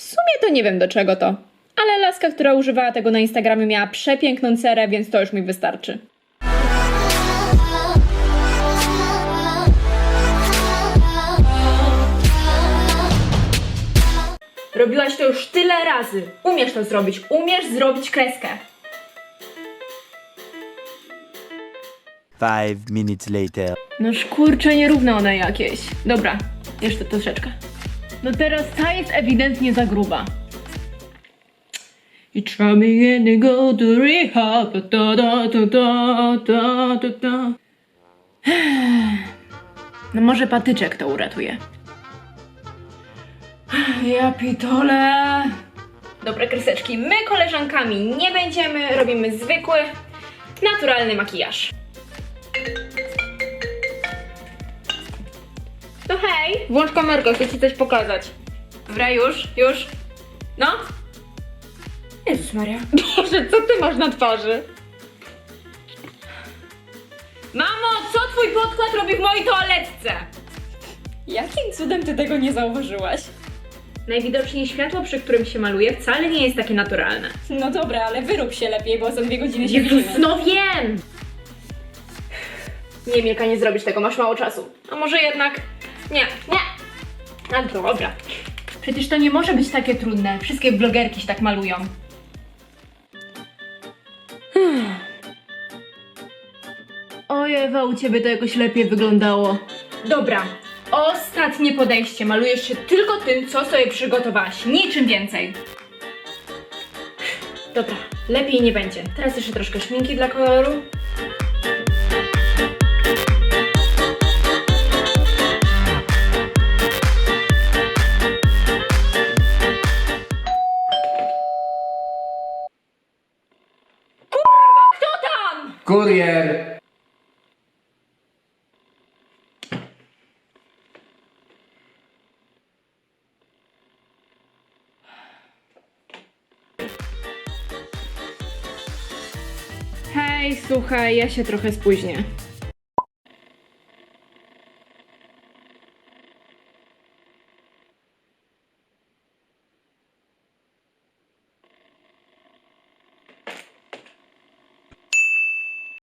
W sumie to nie wiem do czego to. Ale laska, która używała tego na Instagramie miała przepiękną cerę, więc to już mi wystarczy. Robiłaś to już tyle razy. Umiesz to zrobić. Umiesz zrobić kreskę. Five minutes later. No kurczę, nierówne one jakieś. Dobra, jeszcze troszeczkę. No teraz ta jest ewidentnie za gruba. I try me and go to rehab. No może patyczek to uratuje. Ja pitole. Dobra, kreseczki, my koleżankami nie będziemy, robimy zwykły, naturalny makijaż. Hej, włącz kamerkę, chcę ci coś pokazać. Dobra, już, już. No. Jezus Maria. Boże, co ty masz na twarzy? Mamo, co twój podkład robi w mojej toaletce? Jakim cudem ty tego nie zauważyłaś? Najwidoczniej światło, przy którym się maluje, wcale nie jest takie naturalne. No dobra, ale wyrób się lepiej, bo za dwie godziny się Jezus, widzimy. no wiem! Nie, Milka, nie zrobisz tego, masz mało czasu. A może jednak... Nie, nie! A dobra. Przecież to nie może być takie trudne. Wszystkie blogerki się tak malują. Oj, Ewa, u ciebie to jakoś lepiej wyglądało. Dobra, ostatnie podejście. Malujesz się tylko tym, co sobie przygotowałaś. Niczym więcej. Dobra, lepiej nie będzie. Teraz jeszcze troszkę szminki dla koloru. Kurier! Hej, słuchaj, ja się trochę spóźnię.